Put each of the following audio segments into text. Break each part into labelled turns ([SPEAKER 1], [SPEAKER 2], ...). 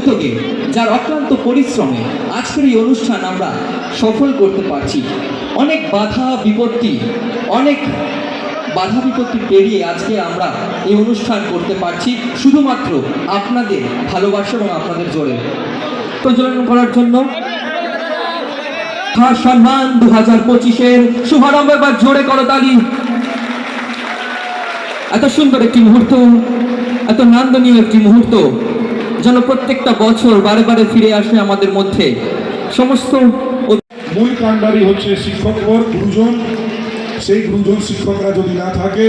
[SPEAKER 1] উদ্যোগে যার অক্লান্ত পরিশ্রমে আজকের এই অনুষ্ঠান আমরা সফল করতে পারছি। অনেক বাধা বিপত্তি, অনেক বাধা বিপত্তি পেরিয়ে আজকে আমরা এই অনুষ্ঠান করতে পারছি, শুধুমাত্র আপনাদের ভালোবাসা এবং আপনাদের জোরে। প্রজ্বলন করার জন্য সম্মান দু হাজার পঁচিশের শুভারম্ভ, এবার জোরে করতালি এত সুন্দর একটি মুহূর্ত, এত নান্দনীয় একটি মুহূর্ত। যেন প্রত্যেকটা বছর বারে বারে ফিরে আসে আমাদের মধ্যে। সমস্ত
[SPEAKER 2] মূল কাণ্ডারি হচ্ছে শিক্ষকবর গুরুজন। সেই গুরুজন শিক্ষকরা যদি না থাকে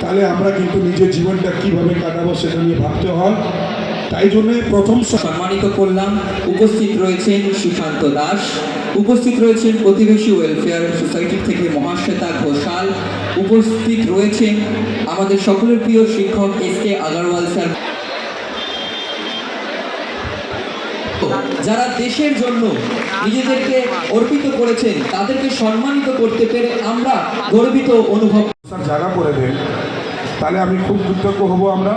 [SPEAKER 2] তাহলে আমরা কিন্তু নিজের জীবনটা কীভাবে কাটাবো সেটা নিয়ে ভাবতে হয়। তাই জন্যে প্রথম
[SPEAKER 1] সম্মানিত করলাম উপস্থিত রয়েছেন সুশান্ত দাস উপস্থিত রয়েছেন প্রতিবেশী ওয়েলফেয়ার সোসাইটি থেকে মহাশ্বেতা ঘোষাল উপস্থিত রয়েছেন আমাদের সকলের প্রিয় শিক্ষক এস কে আগারওয়াল স্যার। যারা দেশের জন্য নিজেদেরকে অর্পিত করেছেন, তাদেরকে সম্মানিত করতে পেরে আমরা গর্বিত অনুভব
[SPEAKER 2] জায়গা করে দেন। তাহলে আমি খুব কৃতজ্ঞ হব আমরা।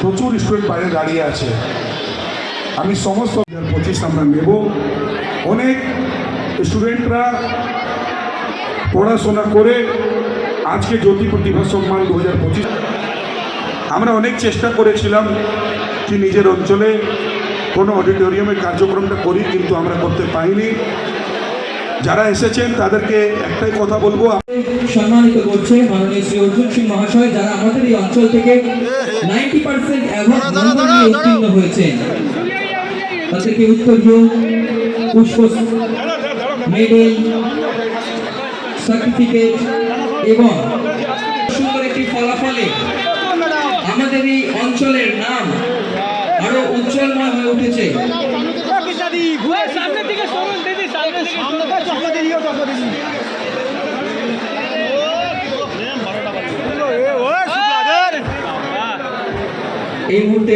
[SPEAKER 2] প্রচুর স্টুডেন্ট বাইরে দাঁড়িয়ে আছে। আমি সমস্ত পঁচিশ আমরা নেব। অনেক স্টুডেন্টরা পড়াশোনা করে আজকে জ্যোতি প্রতিভা সম্মান দু হাজার পঁচিশ। আমরা অনেক চেষ্টা করেছিলাম যে নিজের অঞ্চলে কোনো অডিটোরিয়ামের কার্যক্রমটা করি কিন্তু আমরা করতে পাইনি। যারা এসেছেন তাদেরকে একটাই কথা বলব
[SPEAKER 1] সম্মানিত করছে মাননীয় শ্রী অর্জুন সিং মহাশয় যারা আমাদের এই অঞ্চল থেকে নাইনটি পার্সেন্ট উত্তীর্ণ হয়েছেন। তাদেরকে উত্তরীয় পুষ্প মেডেল সার্টিফিকেট এবং সুন্দর একটি ফলাফলে আমাদের এই অঞ্চলের নাম উজ্জ্বলময় হয়ে উঠেছে।
[SPEAKER 3] সামনে থেকে সরুন দিদি সামনে সামনে চকো দিদি। চকো দিদি
[SPEAKER 1] এই মুহূর্তে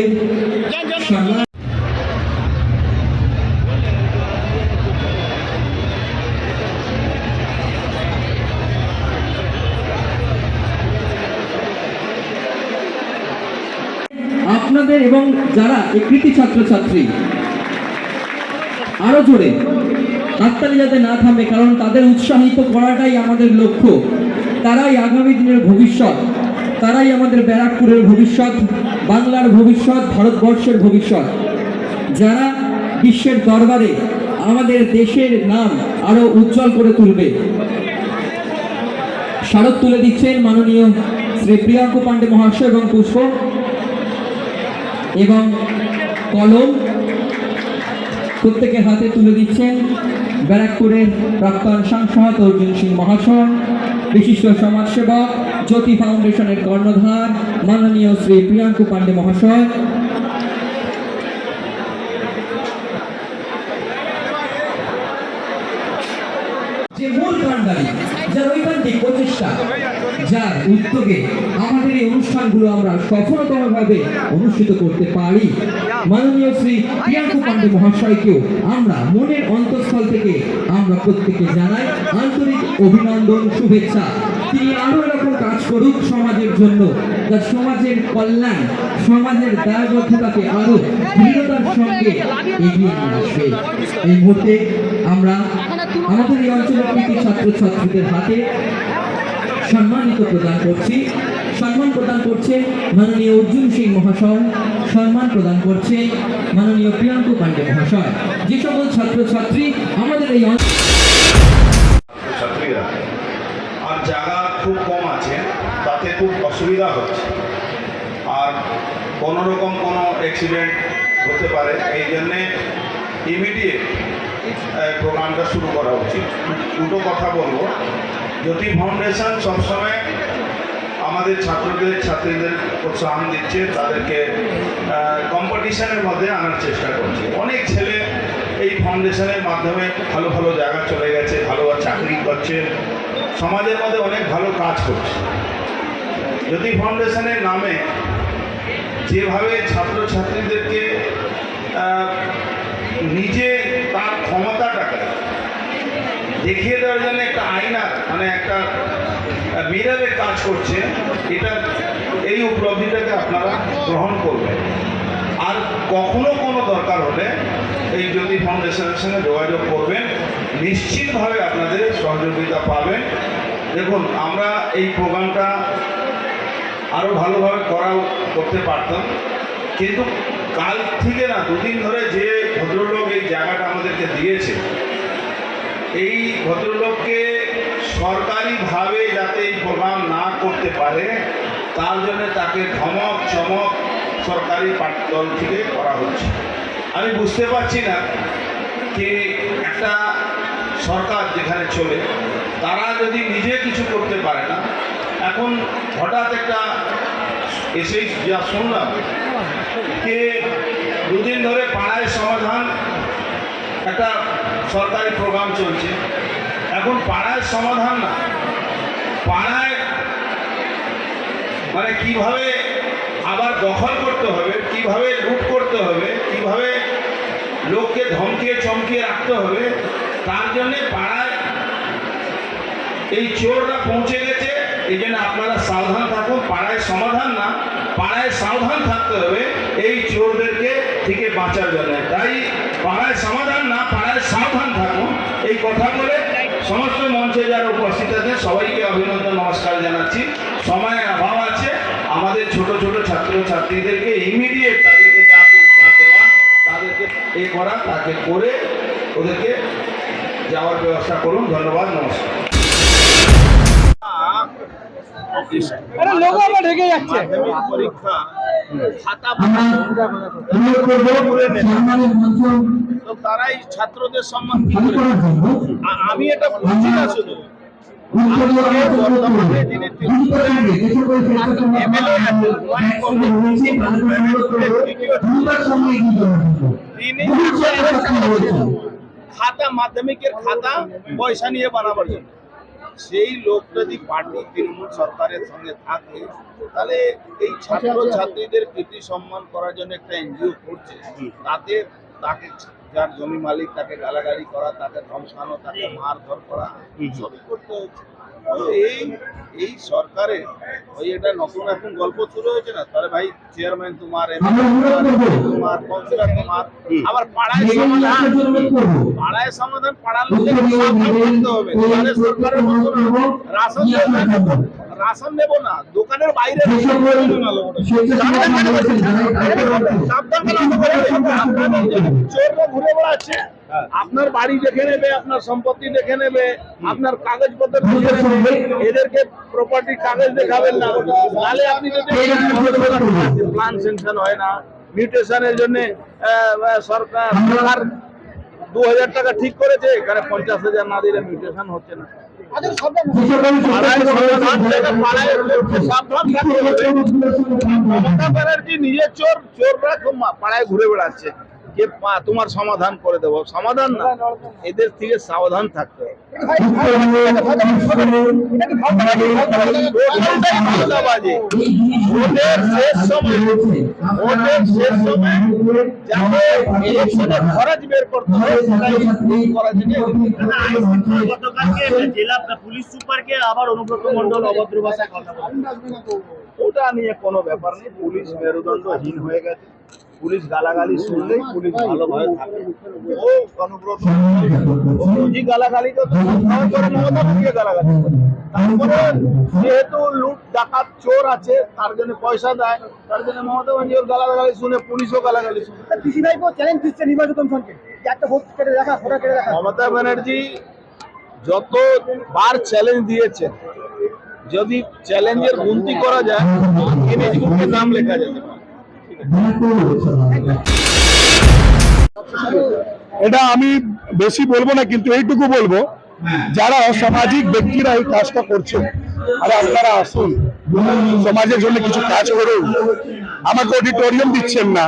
[SPEAKER 1] আপনাদের এবং যারা এই কৃতি ছাত্রছাত্রী, আরও জোরে হাততালি যাতে না থামে, কারণ তাদের উৎসাহিত করাটাই আমাদের লক্ষ্য। তারাই আগামী দিনের ভবিষ্যৎ, তারাই আমাদের ব্যারাকপুরের ভবিষ্যৎ, বাংলার ভবিষ্যৎ, ভারতবর্ষের ভবিষ্যৎ। যারা বিশ্বের দরবারে আমাদের দেশের নাম আরও উজ্জ্বল করে তুলবে। স্মারক তুলে দিচ্ছেন মাননীয় শ্রী প্রিয়াঙ্ক পাণ্ডে মহাশয় এবং পুষ্প। এবং কলম প্রত্যেকের হাতে তুলে দিচ্ছেন ব্যারাকপুরের প্রাক্তন সাংসদ অর্জুন সিং মহাশয়, বিশিষ্ট সমাজসেবক, জ্যোতি ফাউন্ডেশনের কর্ণধার, মাননীয় শ্রী প্রিয়াঙ্কু পাণ্ডে মহাশয় যে মূল কাণ্ডারি যার ঐকান্তিক প্রচেষ্টা যার উদ্যোগে আমাদের অনুষ্ঠানগুলো আমরা সফলতমভাবে অনুষ্ঠিত করতে পারি। মাননীয় শ্রী প্রিয়াঙ্কু পাণ্ডে মহাশয়কেও আমরা মনের অন্তঃস্থল থেকে আমরা প্রত্যেকে জানাই আন্তরিক অভিনন্দন, শুভেচ্ছা। তিনি আরও এরকম কাজ করুক সমাজের জন্য, যা সমাজের কল্যাণ, সমাজের দায়বদ্ধতাকে আরও দৃঢ়তার সঙ্গে এগিয়ে নিয়ে আসবে। এই মুহূর্তে আমরা আমাদের এই অঞ্চলের কৃতি ছাত্রছাত্রীদের হাতে সম্মানিত প্রদান করছি। সম্মান প্রদান করছে মাননীয় অর্জুন সিং মহাশয়। সম্মান প্রদান করছে মাননীয় প্রিয়াঙ্কু পাণ্ডে মহাশয়। যে সকল ছাত্রছাত্রী আমাদের এই
[SPEAKER 4] ছাত্রীরা, আর জায়গা খুব কম আছে, তাতে খুব অসুবিধা হচ্ছে। আর কোনো রকম কোনো অ্যাক্সিডেন্ট হতে পারে, এই জন্যে ইমিডিয়েট প্রোগ্রামটা শুরু করা উচিত। দুটো কথা বলব। জ্যোতি ফাউন্ডেশন সবসময় আমাদের ছাত্রদের, ছাত্রীদের প্রোৎসাহন দিচ্ছে, তাদেরকে কম্পিটিশনের মধ্যে আনার চেষ্টা করছে। অনেক ছেলে এই ফাউন্ডেশনের মাধ্যমে ভালো ভালো জায়গা চলে গেছে, ভালো চাকরি করছে। সমাজের মধ্যে অনেক ভালো কাজ করছে। জ্যোতি ফাউন্ডেশনের নামে যেভাবে ছাত্রছাত্রীদেরকে নিজে তার ক্ষমতাটাকে দেখিয়ে দেওয়ার জন্য একটা আয়না মানে একটা মিরারের কাজ করছে। এটা এই উপলব্ধিটাকে আপনারা গ্রহণ করবেন। আর কখনো কোনো দরকার হলে এই জ্যোতি ফাউন্ডেশনের সঙ্গে যোগাযোগ করবেন। নিশ্চিতভাবে আপনাদের সহযোগিতা পাবেন। দেখুন, আমরা এই প্রোগ্রামটা আরও ভালোভাবে করা করতে পারতাম। কিন্তু কাল থেকে না, দুদিন ধরে যে ভদ্রলোক এই জায়গাটা আমাদেরকে দিয়েছে এই ভদ্রলোককে সরকারিভাবে যাতে এই প্রোগ্রাম না করতে পারে, তার জন্য তাকে ধমক, চমক সরকারি দল থেকে করা হচ্ছে। আমি বুঝতে পারছি না যে একটা সরকার যেখানে চলে, তারা যদি নিজে কিছু করতে পারে না, এখন হঠাৎ একটা এসেই যা শুনলাম, যে দুদিন ধরে পাড়ায় সমাধান একটা সরকারি প্রোগ্রাম চলছে। এখন পাড়ায় সমাধান না। পাড়ায় মানে কীভাবে আবার দখল করতে হবে, কীভাবে লুট করতে হবে, কীভাবে লোককে ধমকিয়ে চমকিয়ে রাখতে হবে, তার জন্যে পাড়ায় এই চোররা পৌঁছে গেছে। এই জন্য আপনারা সাবধান থাকুন, পাড়ায় সমাধান না, পাড়ায় সাবধান থাকতে হবে। এই চোরদেরকে থেকে বাঁচার জন্য। তাই পাড়ায় সমাধান না পাড়ায় সাবধান থাকুন। এই কথা বলে সমস্ত মঞ্চে যারা উপস্থিত আছেন সবাইকে অভিনন্দন নমস্কার জানাচ্ছি। সময়ের অভাব আছে। আমাদের ছোট ছোট ছাত্র ছাত্রীদেরকে ইমিডিয়েট তাদেরকে যা পুরস্কার দেওয়া তাদেরকে এ করা তাকে করে ওদেরকে যাওয়ার ব্যবস্থা করুন। ধন্যবাদ নমস্কার।
[SPEAKER 3] আরে লোক আবার ঢেকে যাচ্ছে।
[SPEAKER 4] পরীক্ষা তো তারাই ছাত্রদের সম্মান আমি এটা বুঝছি না শুধু। তিনি। খাতা মাধ্যমিকের খাতা পয়সা নিয়ে বানাবার জন্য। সেই লোক যদি পার্টি তৃণমূল সরকারের সঙ্গে থাকে তাহলে এই ছাত্র ছাত্রীদের কৃতি সম্মান করার জন্য একটা এনজিও করছে। তাতে তাকে যার জমি মালিক তাকে গালাগালি করা তাকে ধমকানো তাকে মারধর করা সবই করতে হচ্ছে। এই এই সরকারের ওই এটা নতুন এখন গল্প শুরু হয়েছে না? তাহলে ভাই চেয়ারম্যান তোমার। তোমার কাউন্সিলর তোমার আবার পাড়ায় সমাধান। পাড়ায় সমাধান পাড়ার লোকের
[SPEAKER 1] উত্তরীয়
[SPEAKER 4] করতে হবে। তাহলে সরকারের রাশন। রাশন দেবো না দোকানের বাইরে সাবধান চোররা ঘুরে বেড়াচ্ছে। আপনার বাড়ি দেখে নেবে আপনার সম্পত্তি দেখে নেবে আপনার কাগজপত্র দেখে নেবে। এদেরকে প্রপার্টি কাগজ দেখাবেন না। নালে আপনি যদি প্ল্যান সেনশন হয় না। মিউটেশনের জন্য সরকার সরকার দু হাজার টাকা ঠিক করেছে এখানে পঞ্চাশ হাজার না দিলে মিউটেশন হচ্ছে না। হবে। মমতা ব্যানার্জি নিজে চোর চোররা খুব পাড়ায় ঘুরে বেড়াচ্ছে। যে তোমার সমাধান করে দেবো? সমাধান না। এদের থেকে সাবধান থাকতে খরচ বের করতে হয়
[SPEAKER 5] জেলা পুলিশ সুপারকে আবার অনুব্রত মন্ডল অভদ্র ভাষায় কথা
[SPEAKER 4] ওটা নিয়ে কোনো ব্যাপার নেই। পুলিশ মেরুদণ্ডহীন হয়ে গেছে। পুলিশ গালাগালি শুনলেই পুলিশ ভালোভাবে থাকে। ও অনুব্রত। ও রোজই গালাগালি তো করে মমতা ব্যানার্জিকে গালাগালি। তারপরে যেহেতু লুট ডাকাত চোর আছে তার জন্য পয়সা দেয় তার জন্য মমতা ব্যানার্জি ওর গালাগালি শুনে পুলিশও গালাগালি শুনে।
[SPEAKER 3] পিসিরাই চ্যালেঞ্জ দিচ্ছে নির্বাচন কমিশনকে একটা ভোট কেটে কেটে দেখা।
[SPEAKER 4] মমতা ব্যানার্জি যত বার চ্যালেঞ্জ দিয়েছেন যদি চ্যালেঞ্জের গুনতি করা যায় বুকে নাম লেখা যাবে।
[SPEAKER 6] এটা আমি বেশি বলব না, কিন্তু এইটুকু বলব, যারা অসামাজিক ব্যক্তিরা এই কাজটা করছে আর আপনারা আসুন, সমাজের জন্য কিছু কাজ করুন। আমাকে অডিটোরিয়াম দিচ্ছেন না,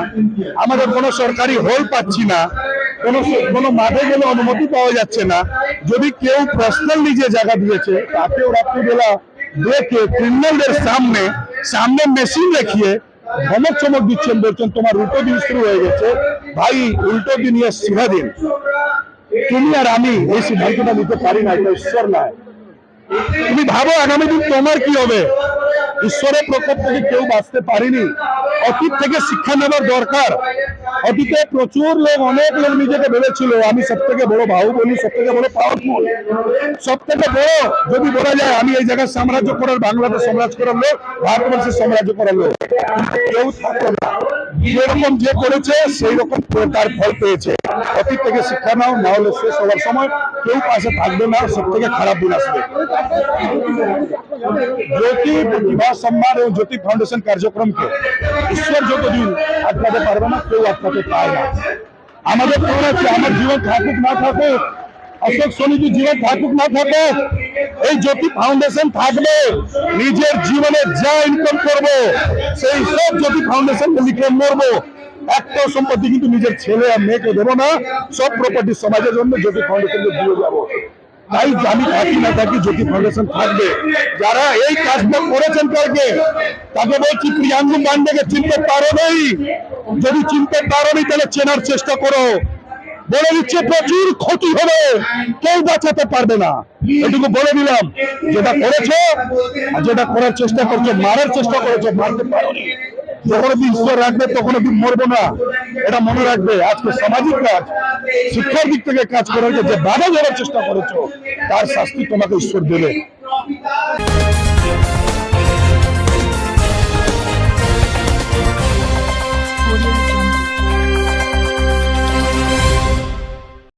[SPEAKER 6] আমাদের কোনো সরকারি হল পাচ্ছি না, কোনো কোনো মাঠে গেলে অনুমতি পাওয়া যাচ্ছে না। যদি কেউ পার্সোনাল নিজে জায়গা দিয়েছে, তাকেও রাত্রিবেলা দেখে ক্রিমিনালদের সামনে সামনে মেশিন রেখিয়ে ধমক চমক দিচ্ছেন, বলছেন তোমার উল্টো দিন শুরু হয়ে গেছে। ভাই, উল্টো দিন ইয়ে দিন। তুমি আর আমি এই সিদ্ধান্তটা নিতে পারি না, এটা ঈশ্বর নয়। তুমি ভাবো আগামী দিন তোমার কি হবে? ঈশ্বরের প্রকোপ থেকে কেউ বাঁচতে পারেনি। অতীত থেকে শিক্ষা নেওয়ার দরকার। অতীতে প্রচুর লোক, অনেক লোক নিজেকে ভেবেছিল, আমি সব থেকে বড় বাহুবলী সব থেকে বড় পাওয়ারফুল। সব থেকে বড় যদি বলা যায়, আমি এই জায়গায় সাম্রাজ্য করার, বাংলাদেশ সাম্রাজ্য করার লোক, ভারতবর্ষের সাম্রাজ্য করার লোক। কেউ থাকল না। যেরকম যে করেছে সেই রকম তার ফল পেয়েছে। অতীত থেকে শিক্ষা নাও, না শেষ হওয়ার সময় কেউ পাশে থাকবে না, সব থেকে খারাপ দিন আসবে। জ্যোতি প্রতিভা সম্মান এবং জ্যোতি ফাউন্ডেশন কার্যক্রমকে ঈশ্বর যতদিন আটকাতে পারবে না, কেউ আটকাতে পায় না। আমাদের কেমন আছে, আমার জীবন থাকুক না থাকুক, অশোক সমিতি জীবন থাকুক না থাকুক, এই জ্যোতি ফাউন্ডেশন থাকবে, নিজের জীবনে যা ইনকাম করব, সেই সব জ্যোতি ফাউন্ডেশন লিখে মরবো। একটা সম্পত্তি কিন্তু নিজের ছেলে আর মেয়েকে দেবো না। সব প্রপার্টি সমাজের জন্য জ্যোতি ফাউন্ডেশনকে দিয়ে যাব। তাই আমি থাকি না থাকি, জ্যোতি ফাউন্ডেশন থাকবে। যারা এই কাজটা করেছেন কালকে, তাকে বলছি, প্রিয়াঙ্গু পান্ডেকে চিনতে পারো নেই। যদি চিনতে পারো নি তাহলে চেনার চেষ্টা করো। বলে দিচ্ছে, প্রচুর ক্ষতি হবে। কেউ বাঁচাতে পারবে না। এটুকু বলে দিলাম। যেটা করেছ যেটা করার চেষ্টা করছ, মারার চেষ্টা করেছ, মারতে পারোনি। যখন অব্দি ঈশ্বর রাখবে তখন অব্দি মরবো না। এটা মনে রাখবে। আজকে সামাজিক কাজ, শিক্ষার দিক থেকে কাজ করার যে বাধা ধরার চেষ্টা করেছ, তার শাস্তি তোমাকে ঈশ্বর দেবে।